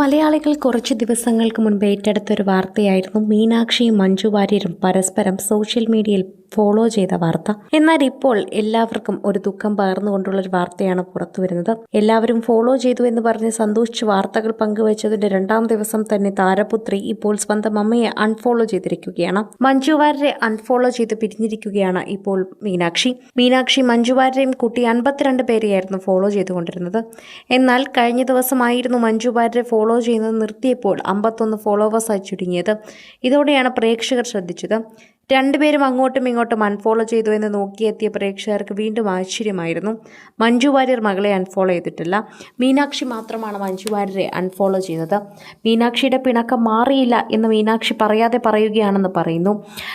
മലയാളികൾ കുറച്ച് ദിവസങ്ങൾക്ക് മുൻപ് ഏറ്റെടുത്ത ഒരു വാർത്തയായിരുന്നു മീനാക്ഷിയും മഞ്ജു വാര്യരും പരസ്പരം സോഷ്യൽ മീഡിയയിൽ ഫോളോ ചെയ്ത വാർത്ത. എന്നാൽ ഇപ്പോൾ എല്ലാവർക്കും ഒരു ദുഃഖം പകർന്നുകൊണ്ടുള്ള ഒരു വാർത്തയാണ് പുറത്തു വരുന്നത്. എല്ലാവരും ഫോളോ ചെയ്തു എന്ന് പറഞ്ഞ് സന്തോഷിച്ച് വാർത്തകൾ പങ്കുവച്ചതിന്റെ രണ്ടാം ദിവസം തന്നെ താരപുത്രി ഇപ്പോൾ സ്വന്തം അമ്മയെ അൺഫോളോ ചെയ്തിരിക്കുകയാണ്. മഞ്ജു വാര്യരെ അൺഫോളോ ചെയ്ത് പിരിഞ്ഞിരിക്കുകയാണ് ഇപ്പോൾ മീനാക്ഷി. മീനാക്ഷി മഞ്ജു വാര്യരെയും കുട്ടി അൻപത്തിരണ്ട് പേരെയായിരുന്നു ഫോളോ ചെയ്തുകൊണ്ടിരുന്നത്. എന്നാൽ കഴിഞ്ഞ ദിവസമായിരുന്നു മഞ്ജു വാര്യരെ ഫോളോ ചെയ്യുന്നത് നിർത്തിയപ്പോൾ അമ്പത്തൊന്ന് ഫോളോവേഴ്സായി ചുരുങ്ങിയത്. ഇതോടെയാണ് പ്രേക്ഷകർ ശ്രദ്ധിച്ചത്. രണ്ടുപേരും അങ്ങോട്ടും ഇങ്ങോട്ടും അൺഫോളോ ചെയ്തു എന്ന് നോക്കിയെത്തിയ പ്രേക്ഷകർക്ക് വീണ്ടും ആശ്ചര്യമായിരുന്നു. മഞ്ജു വാര്യർ മകളെ അൺഫോളോ ചെയ്തിട്ടില്ല. മീനാക്ഷി മാത്രമാണ് മഞ്ജു വാര്യരെ അൺഫോളോ ചെയ്തത്. മീനാക്ഷിയുടെ പിണക്കം മാറിയില്ല എന്ന് മീനാക്ഷി പറയാതെ പറയുകയാണെന്ന് പറയുന്നു.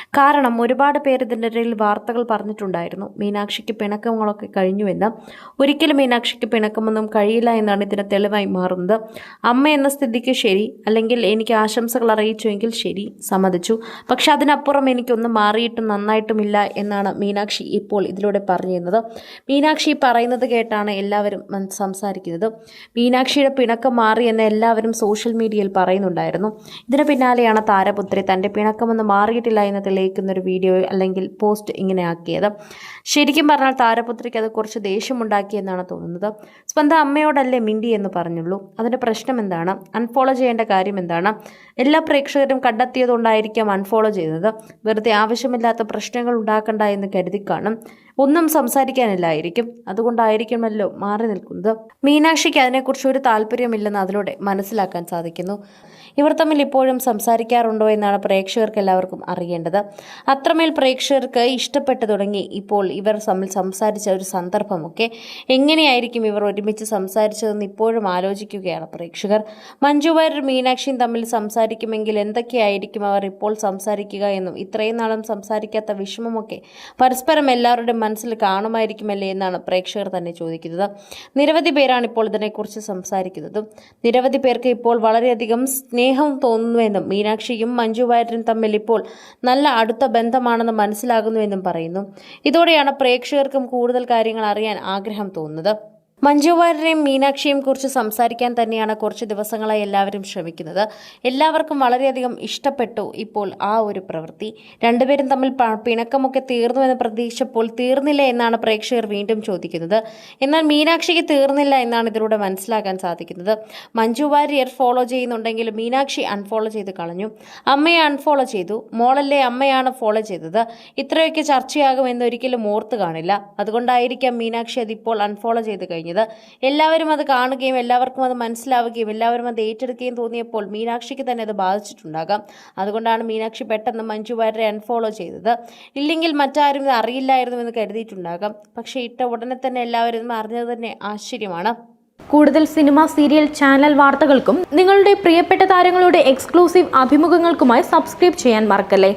കാരണം ഒരുപാട് പേര് ഇതിന്റെ ഇടയിൽ വാർത്തകൾ പറഞ്ഞിട്ടുണ്ടായിരുന്നു. മീനാക്ഷിക്ക് പിണക്കങ്ങളൊക്കെ കഴിഞ്ഞുവെന്ന്. ഒരിക്കലും മീനാക്ഷിക്ക് പിണക്കമൊന്നും കഴിയില്ല എന്നാണ് ഇതിന് തെളിവായി മാറുന്നത്. അമ്മ എന്ന സ്ഥിതിക്ക് ശരി. അല്ലെങ്കിൽ എനിക്ക് ആശംസകൾ അറിയിച്ചുവെങ്കിൽ ശരി. സമ്മതിച്ചു. പക്ഷെ അതിനപ്പുറം എനിക്കൊന്നും മാറിയിട്ടും നന്നായിട്ടുമില്ല എന്നാണ് മീനാക്ഷി ഇപ്പോൾ ഇതിലൂടെ പറഞ്ഞിരുന്നത്. മീനാക്ഷി പറയുന്നത് കേട്ടാണ് എല്ലാവരും സംസാരിക്കുന്നത്. മീനാക്ഷിയുടെ പിണക്കം മാറി എന്ന് എല്ലാവരും സോഷ്യൽ മീഡിയയിൽ പറയുന്നുണ്ടായിരുന്നു. ഇതിന് പിന്നാലെയാണ് താരപുത്രി തന്റെ പിണക്കമൊന്നും മാറിയിട്ടില്ല എന്ന് തെളിയിക്കുന്നൊരു വീഡിയോ അല്ലെങ്കിൽ പോസ്റ്റ് ഇങ്ങനെ ആക്കിയത്. ശരിക്കും പറഞ്ഞാൽ താരപുത്രിക്ക് അത് കുറച്ച് ദേഷ്യമുണ്ടാക്കിയെന്നാണ് തോന്നുന്നത്. സ്വന്തം അമ്മയോടല്ലേ മിണ്ടി എന്ന് പറഞ്ഞുള്ളൂ. അതിന്റെ പ്രശ്നം എന്താണ്? അൺഫോളോ ചെയ്യേണ്ട കാര്യം എന്താണ്? എല്ലാ പ്രേക്ഷകരും കണ്ടെത്തിയതുകൊണ്ടായിരിക്കാം അൺഫോളോ ചെയ്തത്. വെറുതെ ആവശ്യമില്ലാത്ത പ്രശ്നങ്ങൾ ഉണ്ടാക്കണ്ട എന്ന് കരുതി കാണും. ഒന്നും സംസാരിക്കാനില്ലായിരിക്കും. അതുകൊണ്ടായിരിക്കുമല്ലോ മാറി നിൽക്കുന്നത്. മീനാക്ഷിക്ക് അതിനെക്കുറിച്ച് ഒരു താല്പര്യമില്ലെന്ന് അതിലൂടെ മനസ്സിലാക്കാൻ സാധിക്കുന്നു. ഇവർ തമ്മിൽ ഇപ്പോഴും സംസാരിക്കാറുണ്ടോ എന്നാണ് പ്രേക്ഷകർക്ക് എല്ലാവർക്കും അറിയേണ്ടത്. അത്രമേൽ പ്രേക്ഷകർക്ക് ഇഷ്ടപ്പെട്ടു തുടങ്ങി ഇപ്പോൾ ഇവർ തമ്മിൽ സംസാരിച്ച ഒരു സന്ദർഭമൊക്കെ എങ്ങനെയായിരിക്കും ഇവർ ഒരുമിച്ച് സംസാരിച്ചതെന്ന് ഇപ്പോഴും ആലോചിക്കുകയാണ് പ്രേക്ഷകർ. മഞ്ജു വാര്യർ മീനാക്ഷിയും തമ്മിൽ സംസാരിക്കുമെങ്കിൽ എന്തൊക്കെയായിരിക്കും അവർ ഇപ്പോൾ സംസാരിക്കുക എന്നും ഇത്രയും നാളും സംസാരിക്കാത്ത വിഷമമൊക്കെ പരസ്പരം എല്ലാവരുടെയും മനസ്സിൽ കാണുമായിരിക്കുമല്ലേ എന്നാണ് പ്രേക്ഷകർ തന്നെ ചോദിക്കുന്നത്. നിരവധി പേരാണ് ഇപ്പോൾ ഇതിനെക്കുറിച്ച് സംസാരിക്കുന്നതും. നിരവധി പേർക്ക് ഇപ്പോൾ വളരെയധികം സ്നേഹം തോന്നുന്നുവെന്നും മീനാക്ഷിയും മഞ്ജു വാര്യരും തമ്മിൽ ഇപ്പോൾ നല്ല അടുത്ത ബന്ധമാണെന്ന് മനസ്സിലാകുന്നുവെന്നും പറയുന്നു. ഇതോടെയാണ് പ്രേക്ഷകർക്കും കൂടുതൽ കാര്യങ്ങൾ അറിയാൻ ആഗ്രഹം തോന്നുന്നത്. മഞ്ജു വാര്യരെയും മീനാക്ഷിയെയും കുറിച്ച് സംസാരിക്കാൻ തന്നെയാണ് കുറച്ച് ദിവസങ്ങളായി എല്ലാവരും ശ്രമിക്കുന്നത്. എല്ലാവർക്കും വളരെയധികം ഇഷ്ടപ്പെട്ടു ഇപ്പോൾ ആ ഒരു പ്രവൃത്തി. രണ്ടുപേരും തമ്മിൽ പിണക്കമൊക്കെ തീർന്നു എന്ന് പ്രതീക്ഷിച്ചപ്പോൾ തീർന്നില്ല എന്നാണ് പ്രേക്ഷകർ വീണ്ടും ചോദിക്കുന്നത്. എന്നാൽ മീനാക്ഷിക്ക് തീർന്നില്ല എന്നാണ് ഇതിലൂടെ മനസ്സിലാക്കാൻ സാധിക്കുന്നത്. മഞ്ജു വാര്യർ ഫോളോ ചെയ്യുന്നുണ്ടെങ്കിലും മീനാക്ഷി അൺഫോളോ ചെയ്ത് കളഞ്ഞു. അമ്മയെ അൺഫോളോ ചെയ്തു. മോളല്ലേ അമ്മയാണ് ഫോളോ ചെയ്തത്. ഇത്രയൊക്കെ ചർച്ചയാകുമെന്ന് ഒരിക്കലും ഓർത്ത് കാണില്ല. അതുകൊണ്ടായിരിക്കാം മീനാക്ഷി അതിപ്പോൾ അൺഫോളോ ചെയ്ത് കഴിഞ്ഞത്. എല്ലാവരും അത് കാണുകയും എല്ലാവർക്കും അത് മനസ്സിലാവുകയും എല്ലാവരും അത് ഏറ്റെടുക്കുകയും തോന്നിയപ്പോൾ മീനാക്ഷിക്ക് തന്നെ അത് ബാധിച്ചിട്ടുണ്ടാകാം. അതുകൊണ്ടാണ് മീനാക്ഷി പെട്ടെന്ന് മഞ്ജു വാര്യരെ അൺഫോളോ ചെയ്തത്. ഇല്ലെങ്കിൽ മറ്റാരും ഇത് അറിയില്ലായിരുന്നു എന്ന് കരുതിയിട്ടുണ്ടാകാം. പക്ഷേ ഇട്ട ഉടനെ തന്നെ എല്ലാവരും അറിഞ്ഞത് തന്നെ ആശ്ചര്യമാണ്. കൂടുതൽ സിനിമ സീരിയൽ ചാനൽ വാർത്തകൾക്കും നിങ്ങളുടെ പ്രിയപ്പെട്ട താരങ്ങളുടെ എക്സ്ക്ലൂസീവ് അഭിമുഖങ്ങൾക്കുമായി സബ്സ്ക്രൈബ് ചെയ്യാൻ മറക്കല്ലേ?